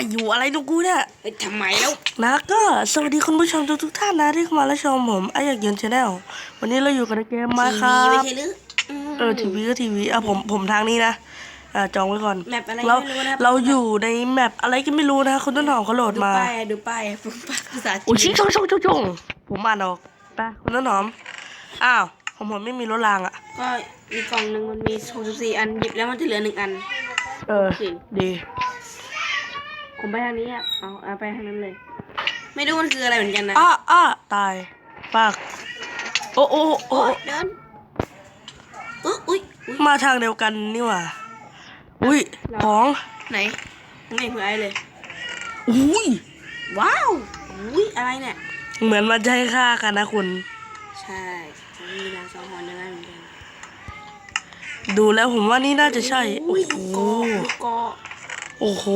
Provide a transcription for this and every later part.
มาอยู่อะไรตรงกูเนี่ยเฮ้ยทำไมแล้วนะก็สวัสดีคุณผู้ชมทุกๆท่านนะที่เข้ามารับชมผมไออยากยืนชาแนลวันนี้เราอยู่กันในเกมมาครัทีวีไม่บใช่หรือมเออทีวีก็ทีวีอะผมผมทางนี้นะอ่าจองไว้ก่อน แมปอะไรเราไม่รู้นะครับเราอยู่ในแมปอะไรก็ไม่รู้นะคุณต้นหอมเขาโหลดดูมาป้ายดูป้ายดูป้ายภาษาจีอุ้ยชินงชงชงชงชงผมอ่านออกไปคุณต้นหอมอ้าวผมผมไม่มีรถรางอะ ก็มีกล่องหนึ่งมันมี64อันหยิบแล้วมันจะเหลือหนึ่งอัน เออจริงดี ผมไปทางนี้อะเอาเอาไปทางนั้นเลย ไม่รู้มันคืออะไรเหมือนกันนะอ้าอ้าตายปากโอ้โอ้โอ้โอ้ยเดินอุ๊ยอุ้ยอุ้ยมาทางเดียวกันนี่หว่าอุ้ยของไหนไม่เห็นเพื่อไอเลย อุ้ยว้าวอุ้ยอะไรเนี่ยเหมือนมันจะให้ฆ่ากันนะคุณ ใช่มันมีรางสังหรณ์ยังไงเหมือนกันดูแล้วผมว่านี่น่าจะใช่โอ้อุ้ยโหลูกกอลูกกอ โอ้โห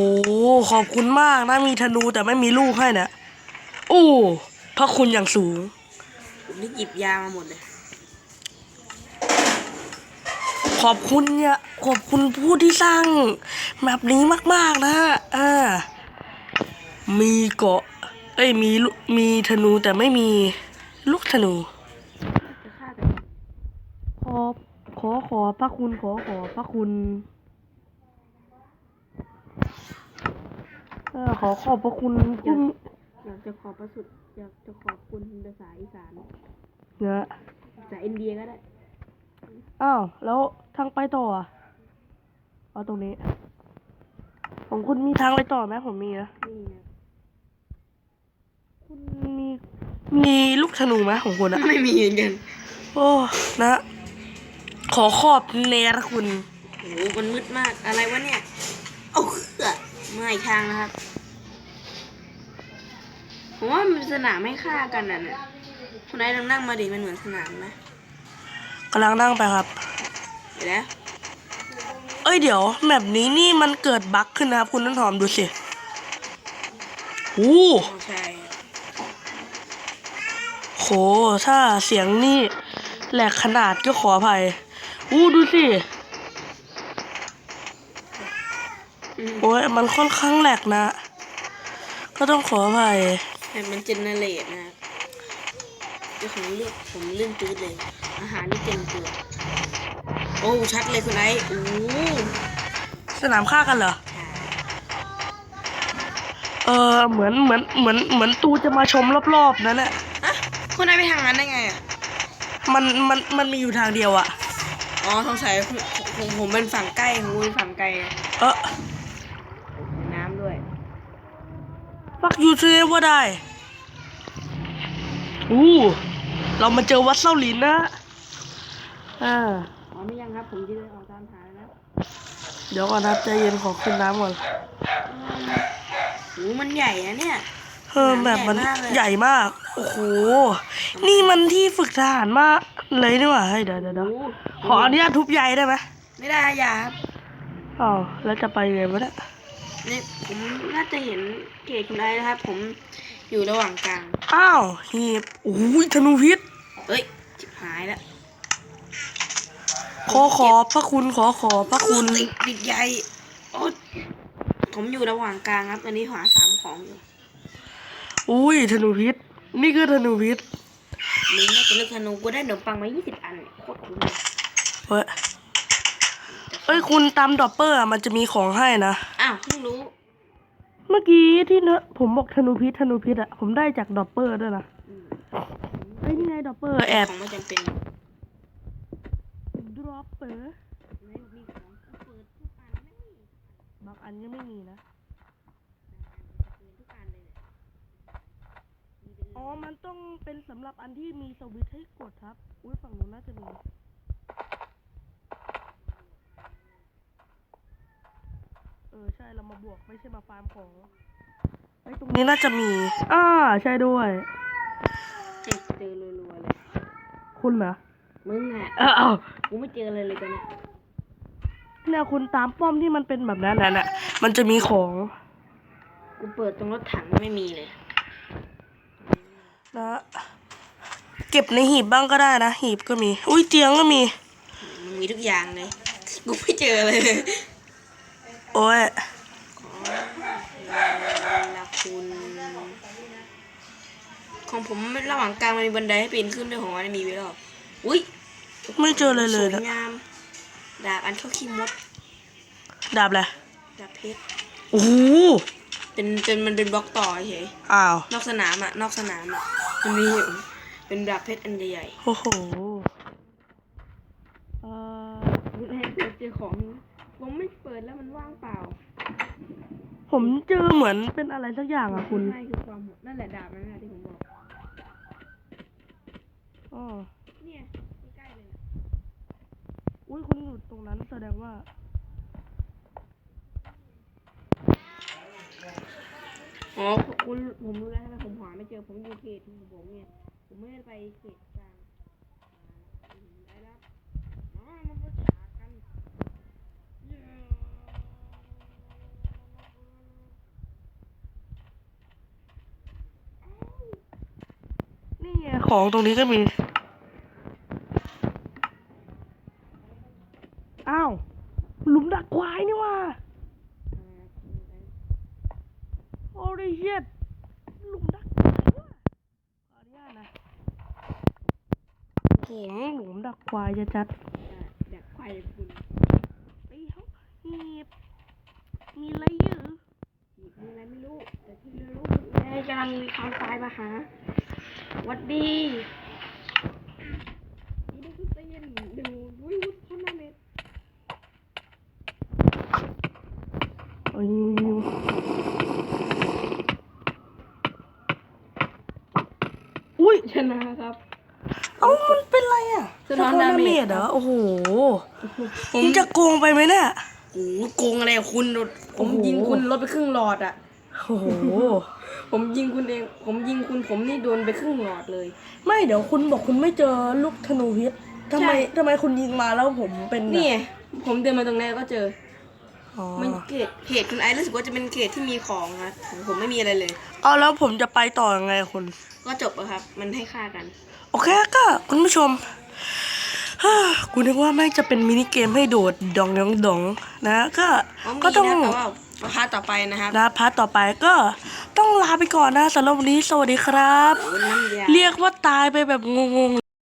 ขอบคุณมากนะมีธนูแต่ไม่มีลูกให้เนี่ยโอ้พระคุณอย่างสูง ผมนี่หยิบยามาหมดเลย ขอบคุณเนี่ยขอบคุณผู้ที่สร้างแบบนี้มาก ๆ นะอ่ามีเกาะ เอ้ยมีลูมีธนูแต่ไม่มีลูกธนูจะฆ่ากันขอขอขอพระคุณขอขอพระคุณ เออขอขอบพระคุณผู้อยากจะขอบพระสุดอยากจะขอบคุณภาษาอีสานเนี่ยภาษาอินเดียก็ได้อ้าวแล้วทางไปต่ออะเอาตรงนี้ ของคุณมีทางไปต่อไหมผมมีนะนี่นะคุณมีมีลูกธนูไหมของคุณอะ ไม่มีเหมือนกันโอ้นะ ขอขอบเนรคุณ โอ้โหมันมืดมากอะไรวะเนี่ยเอา เขื่อไม่ทางนะครับผมว่ามันสนามไม่ฆ่ากันอะเนี่ยคุณไอ้ลองนั่งมาดิมันเหมือนสนามไหมกำลังนั่งไปครับเดี๋ยวนะเอ้ยเดี๋ยวแมปนี้นี่มันเกิดบั๊กขึ้นนะครับ คุณต้นหอมดูสิโอ้โอ้ใช่โหถ้าเสียงนี่แหลกขนาดก็ขออภัยอู้ดูสิ อืมโอ้ยมันค่อนข้างแหลกนะ ก็ต้องขออภัยแต่มันเจเนเรตนะครับเดี๋ยวผมเลือกผมเลื่อนปื๊ดเลย อาหารนี่เต็มตัวโอ้ชัดเลยคุณไอ้โอ้สนามฆ่ากันเหรอ เออเหมือนเหมือนเหมือนเหมือนตูจะมาชมรอบๆนั่นแหละอะคุณไอ้ไปทางนั้นได้ไงอะมันมันมันมีอยู่ทางเดียวอะอ๋อสงสัยผมผมผมเป็นฝั่งใกล้ของคุณฝั่งไกล เออ น้ำด้วย ฟัก ยูเซว่าได้ อู้ เรามาเจอวัดเส้าหลินนะอ่าอ๋อไม่ยังครับ ผมจะเดินออกตามหาแล้วนะเดี๋ยวก่อนนะครับใจเย็นขอขึ้นน้ำก่อนโอ้มันใหญ่นะเนี่ย เออแบบมันใหญ่มากเลยใหญ่มาก โอ้โห นี่มันที่ฝึกทหารมากเลยนี่หว่าเฮ้ยเดี๋ยวเดี๋ยวเดี๋ยวโอ้ขออนุญาตทุบใหญ่ได้ไหมไม่ได้อย่าครับอ้าวแล้วจะไปยังไงวะเนี่ย นี่ผมน่าจะเห็นเกตคุณไอ้นะครับ ผมอยู่ระหว่างกลาง อ้าวหีบโอ้ยธนูพิษเอ้ยจิบหายแล้วขอขอพระคุณขอขอพระคุณติดดิดใหญ่โอ้ผมอยู่ระหว่างกลางครับ อันนี้หาสามของอยู่อุ้ยธนูพิษ นี่คือธนูพิษมึงน่าจะเลือกธนูกูได้ขนมปังมา20อันโคตรคุ้มเลยเฮ้ยเอ้ยคุณตามดอปเปอร์อะมันจะมีของให้นะ อ้าวเพิ่งรู้ เมื่อกี้ที่เนอะผมบอกธนูพิษธนูพิษอะผมได้จากดอปเปอร์ด้วยนะอืมเอ้ยนี่ไงดอปเปอร์แอบของไม่จำเป็นดรอปเปอร์ไม่มีของเปิดทุกอันไม่มีบางอันยังไม่มีนะเปิดทุกอันเลยเนี่ยมีเป็นอ๋อมันต้องเป็นสำหรับอันที่มีสวิตช์ให้กดครับ อุ้ยฝั่งนู้นน่าจะมี เออใช่เรามาบวกไม่ใช่มาฟาร์มของไอ้ยตรงนี้น่าจะมี อ่าใช่ด้วย เจอรัวๆเลย คุณเหรอมึงอะ เออเอากูไม่เจอเลยเลยตอนเนี้ยเนี่ยคุณตามป้อมที่มันเป็นแบบนั้นน่ะน่ะมันจะมีของกูเปิดตรงรถถังไม่มีเลย นะ เก็บในหีบบ้างก็ได้นะ หีบก็มี อุ้ยเตียงก็มี มึงมีทุกอย่างเลย กูไม่เจอเลย โอ้ยคุณของผมระหว่างกลางมันมีบันไดให้ปีนขึ้นด้วยของมันมีไว้หรออุ้ยไม่เจอเลยเลยสวยงามดาบอันเข้าขี้มด ดาบอะไรดาบเพชรโอ้โหเป็นเป็นมันเป็นบล็อกต่อเฉยอ้าวนอกสนามอะนอกสนามอะมันมีเป็นดาบเพชรอันใหญ่โอ้โห เปิดแล้วมันว่างเปล่าผมเจอเหมือนเป็นอะไรสักอย่างอะคุณนั่นคือความโหดนั่นแหละดาบนั่นแหละที่ผมบอก อ๋อ เนี่ยใกล้ๆเลยนะอุ้ยคุณอยู่ตรงนั้นแสดงว่า อ๋อ คุณผมรู้แล้วทำไมผมหาไม่เจอ ผมอยู่เขตของผมเนี่ย ผมไม่ได้ไปเขตกลางอ่าได้แล้วอ๋อมาประชากันเย้ นี่ไง ของตรงนี้ก็มี อ้าว หลุมดักควายนี่ว่าโอ้ยเฮียหลุมดักควายว่ะขออนุญาตนะโอ้โหหลุมดักควายจะจัดเด็กควายคุณไอ้เขาหีบมีอะไรอยู่มีอะไรไม่รู้แต่ที่รู้คือแม่กำลังมีความตายมาหาห วัดดีนี่ดูคือเตียนดูวุ้ยวุ้ยคนนั้นเน็ตเอ้ยอุ้ยชนะครับ เอ้ามันเป็นไรอะสะท้อนดาเมจเหรอ โอ้โห ผมมึงจะโกงไปไหมเนี่ย โอ้โหโกงอะไรอะคุณ ผมโอ้โหยิงคุณลดไปครึ่งหลอดอะ โอ้โห ผมยิงคุณเอง ผมยิงคุณผมนี่โดนไปครึ่งหลอดเลย ไม่เดี๋ยวคุณบอกคุณไม่เจอลูกธนูพิษทำไมใช่ ทำไมคุณยิงมาแล้วผมเป็นนี่ไงผมเดินมาตรงนี้ก็เจออ๋อมันเขตเขตคุณไอซ์รู้สึกว่าจะเป็นเขตที่มีของนะของผมไม่มีอะไรเลย เอาแล้วผมจะไปต่อยังไงคุณ ก็จบอะครับ มันให้ค่ากัน โอเคก็คุณผู้ชมฮ่ากูนึกว่าแม่งจะเป็นมินิเกมให้โดดดองดองดองนะก็อ๋อมีก็ต้องนะแต่ว่า พาร์ทต่อไปนะครับนะพาร์ทต่อไปก็ต้องลาไปก่อนนะสำหรับวันนี้สวัสดีครับโอ้น้ำยาเรียกว่าตายไปแบบงงๆ